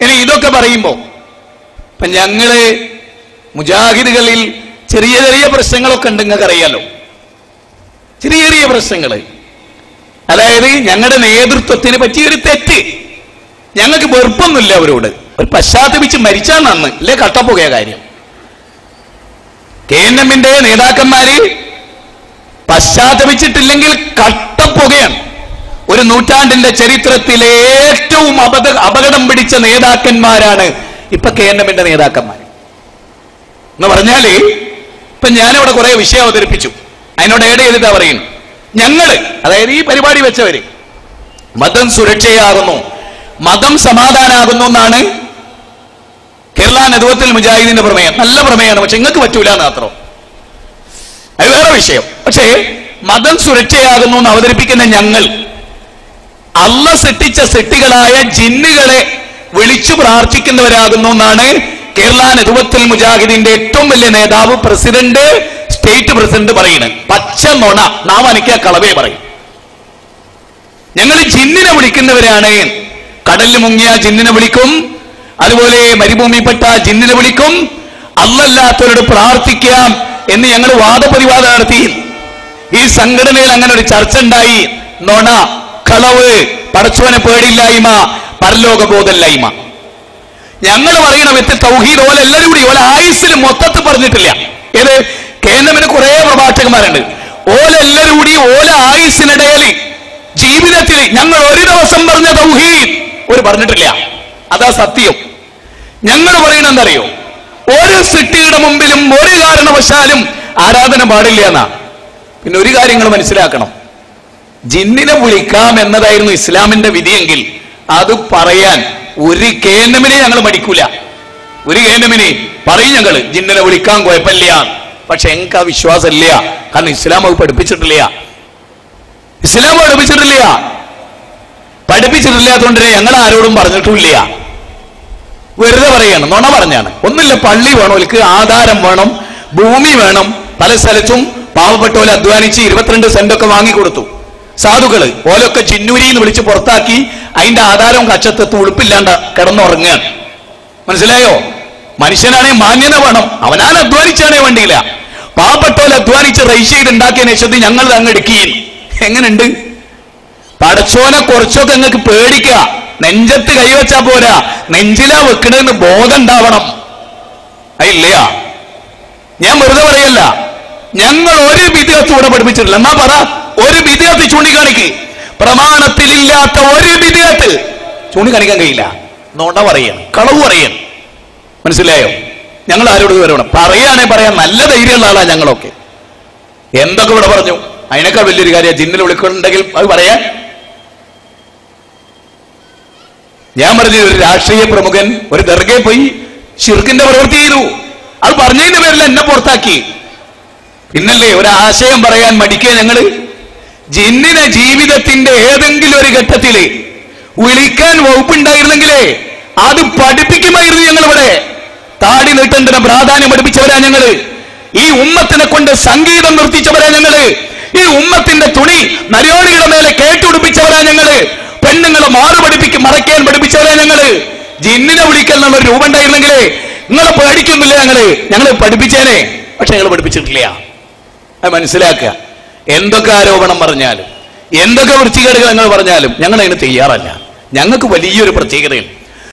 ഇനി ഇതൊക്കെ പറയുമ്പോ ഇപ്പൊ ഞങ്ങൾ മുജാഹിദുകളിൽ ചെറിയ ചെറിയ പ്രശ്നങ്ങളൊക്കെ ഉണ്ട് നിങ്ങൾക്ക് അറിയാലോ. ചെറിയ ചെറിയ പ്രശ്നങ്ങൾ അതായത് ഞങ്ങളുടെ നേതൃത്വത്തിന് പറ്റിയൊരു തെറ്റ്. ഞങ്ങൾക്ക് വെറുപ്പൊന്നുമില്ല അവരോട്. ഒരു പശ്ചാത്തപിച്ച് മരിച്ചാൽ നന്ന് ഇല്ലേ കട്ടപ്പുകയ കാര്യം. കെ എൻ എമ്മിന്റെ നേതാക്കന്മാര് പശ്ചാത്തപിച്ചിട്ടില്ലെങ്കിൽ കട്ടപ്പുകയാണ്. ഒരു നൂറ്റാണ്ടിന്റെ ചരിത്രത്തിലെ ഏറ്റവും അപക അപകടം പിടിച്ച നേതാക്കന്മാരാണ് ഇപ്പൊ കെ എൻ എമ്മിന്റെ നേതാക്കന്മാർ എന്ന് പറഞ്ഞാൽ ഇപ്പൊ ഞാനിവിടെ കുറെ വിഷയം അവതരിപ്പിച്ചു. അതിനോട് ഏഡ് ചെയ്തിട്ടാ പറയുന്നു ഞങ്ങൾ അതായത് ഈ പരിപാടി വെച്ചവര് മതം സുരക്ഷയാകുന്നു മതം സമാധാനാകുന്നു എന്നാണ് കേരള നെതുവത്തിൽ മുജാഹിദിന്റെ പ്രമേയം. നല്ല പ്രമേയമാണ് പക്ഷെ നിങ്ങൾക്ക് പറ്റൂല എന്ന് മാത്രം. അത് വേറെ വിഷയം. പക്ഷേ മതം സുരക്ഷയാകുന്നു എന്ന് അവതരിപ്പിക്കുന്ന ഞങ്ങൾ അല്ല സൃഷ്ടിച്ച സൃഷ്ടികളായ ജിന്നുകളെ വിളിച്ചു പ്രാർത്ഥിക്കുന്നവരാകുന്നു എന്നാണ് കേരള നെതുവത്തിൽ മുജാഹിദിന്റെ ഏറ്റവും വലിയ നേതാവ് പ്രസിഡന്റ് സ്റ്റേറ്റ് പ്രസിഡന്റ് പറയുന്നത്. പച്ച നുണ. നാം അനക്കിയ കളവേ പറയും. ഞങ്ങൾ ജിന്നിനെ വിളിക്കുന്നവരാണ്. കടലിൽ മുങ്ങിയ ജിന്നിനെ വിളിക്കും. അതുപോലെ മരുഭൂമിപ്പെട്ട ജിന്നിനെ വിളിക്കും. അല്ലല്ലാത്തവരോട് പ്രാർത്ഥിക്കാം എന്ന് ഞങ്ങൾ വാദപ്രതിവാദം നടത്തി. ഈ സംഘടനയിൽ അങ്ങനെ ഒരു ചർച്ച ഉണ്ടായി. നൊണ. കളവ് പടച്ചവനെ പേടിയില്ലായ്മ പരലോക ബോധമില്ലായ്മ ഞങ്ങൾ പറയണ വ്യക്തി തൗഹീദ് ഓല എല്ലാവരും കൂടി ഓല ആയുസിൽ മൊത്തത്തിൽ പറഞ്ഞിട്ടില്ല. ഏത്? കേന്ദ്രമിന് കുറെ പ്രഭാഷകന്മാരുണ്ട് ഓല എല്ലാവരും കൂടി ഓല ആയുസിനിടയിൽ ജീവിതത്തിൽ ഞങ്ങൾ ഒരു ദിവസം പറഞ്ഞ തൗഹീദ് ഒരു പറഞ്ഞിട്ടില്ല. അതാ സത്യം. ഞങ്ങൾ പറയണ എന്തറിയോ ഒരു സിട്ടിയുടെ മുമ്പിലും ഒരു കാരണവശാലും ആരാധന പാടില്ല എന്നാ. പിന്നെ ഒരു കാര്യങ്ങൾ മനസ്സിലാക്കണം. ജിന്നിനെ വിളിക്കാം എന്നതായിരുന്നു ഇസ്ലാമിന്റെ വിധിയെങ്കിൽ അത് പറയാൻ ഒരു കേന്ദ്രമിനെ ഞങ്ങൾ മടിക്കൂല. ഒരു കേന്ദ്രമിനെ പറയും ഞങ്ങൾ ജിന്നിനെ വിളിക്കാൻ കുഴപ്പമില്ല. പക്ഷെ എനിക്ക് ആ വിശ്വാസമില്ല. കാരണം ഇസ്ലാം അത് പഠിപ്പിച്ചിട്ടില്ല. ഇസ്ലാം പഠിപ്പിച്ചിട്ടില്ല. പഠിപ്പിച്ചിട്ടില്ലാത്തതുകൊണ്ട് ഞങ്ങൾ ആരോടും പറഞ്ഞിട്ടില്ല. വെറുതെ പറയാണ് നുണ പറഞ്ഞാണ്. ഒന്നില്ല പള്ളി വേണം ഒലിക്ക് ആധാരം വേണം ഭൂമി വേണം. പല സ്ഥലത്തും പാവപ്പെട്ടവരെ അധ്വാനിച്ച് ഇരുപത്തിരണ്ട് സെന്റ് ഒക്കെ വാങ്ങിക്കൊടുത്തു. സാധുക്കൾ ഓലൊക്കെ ചിന്നൂരി എന്ന് വിളിച്ച് പുറത്താക്കി അതിന്റെ ആധാരം കച്ചത്ത് തുളുപ്പില്ലാണ്ട് കിടന്നുറങ്ങുകയാണ്. മനസ്സിലായോ? മനുഷ്യനാണെ മാന്യത വേണം. അവനാൻ അധ്വാനിച്ചാണേ വേണ്ടിയില്ല. പാവപ്പെട്ടോലെ അധ്വാനിച്ച് ചെയ്ത് ഉണ്ടാക്കിയ ശേഷം ഞങ്ങൾ അങ്ങ് എടുക്കുകയും. എങ്ങനെയുണ്ട്? പടച്ചോനെ കുറച്ചൊക്കെ നിങ്ങൾക്ക് പേടിക്കുക. നെഞ്ചത്ത് കൈവച്ചാ പോരാ. നെഞ്ചിലാ വെക്കണെന്ന് ബോധം ഉണ്ടാവണം. അതില്ല. ഞാൻ വെറുതെ പറയല്ല. ഞങ്ങൾ ഒരു വിധത്തൂടെ പഠിപ്പിച്ചിട്ടില്ല. എന്നാ പറ. ഒരു വിധേയത്തിൽ ചൂണ്ടിക്കാണിക്ക്. പ്രമാണത്തിലില്ലാത്ത ഒരു വിധേയത്തിൽ ചൂണ്ടിക്കാണിക്കാൻ കഴിയില്ല. നോട്ട പറയാണ് കളവ് പറയാണ്. മനസ്സിലായോ? ഞങ്ങൾ ആരോട് വരണം പറയാണേ പറയാൻ നല്ല ധൈര്യമുള്ള ആളാ ഞങ്ങളൊക്കെ. എന്തൊക്കെ ഇവിടെ പറഞ്ഞു? അതിനേക്കാൾ വലിയൊരു കാര്യം ജിന്നിൽ വിളിക്കുന്നുണ്ടെങ്കിൽ അത് പറയാൻ. ഞാൻ പറഞ്ഞു ഒരു രാഷ്ട്രീയ പ്രമുഖൻ ഒരു ദർഗയെ പോയി ഷിർക്കിന്റെ പ്രവൃത്തി ചെയ്തു. അത് പറഞ്ഞതിന്റെ പേരിൽ എന്നെ പുറത്താക്കി. പിന്നല്ലേ ഒരു ആശയം പറയാൻ മടിക്കുക ഞങ്ങൾ. ജിന്നിനെ ജീവിതത്തിന്റെ ഏതെങ്കിലും ഒരു ഘട്ടത്തിൽ വിളിക്കാൻ വകുപ്പുണ്ടായിരുന്നെങ്കിലേ അത് പഠിപ്പിക്കുമായിരുന്നു ഞങ്ങൾ ഇവിടെ താടി നീട്ടേണ്ടതിന് പ്രാധാന്യം പഠിപ്പിച്ചവരാ ഞങ്ങൾ. ഈ ഉമ്മത്തിനെ കൊണ്ട് സംഗീതം നിർത്തിച്ചവരാ ഞങ്ങൾ. ഈ ഉമ്മത്തിന്റെ തുണി നരയോണിയുടെ മേലെ കേട്ടുപിടിപ്പിച്ചവരാ ഞങ്ങൾ. പെണ്ണുങ്ങളെ മാറു പഠിപ്പിക്ക് മറയ്ക്കാൻ പഠിപ്പിച്ചവരാ ഞങ്ങൾ. ജിന്നിനെ വിളിക്കൽ എന്നുള്ള രൂപം ഉണ്ടായിരുന്നെങ്കിലേ നിങ്ങളെ പേടിക്കുന്നില്ല ഞങ്ങൾ. ഞങ്ങൾ പഠിപ്പിച്ചേനെ. പക്ഷെ ഞങ്ങൾ പഠിപ്പിച്ചിട്ടില്ല. അത് മനസ്സിലാക്കുക. എന്തൊക്കെ ആരോപണം പറഞ്ഞാലും എന്തൊക്കെ വൃത്തികേടുകൾ ഞങ്ങൾ പറഞ്ഞാലും ഞങ്ങൾ അതിന് തയ്യാറല്ല. ഞങ്ങൾക്ക് വലിയൊരു പ്രത്യേകതയുണ്ട്.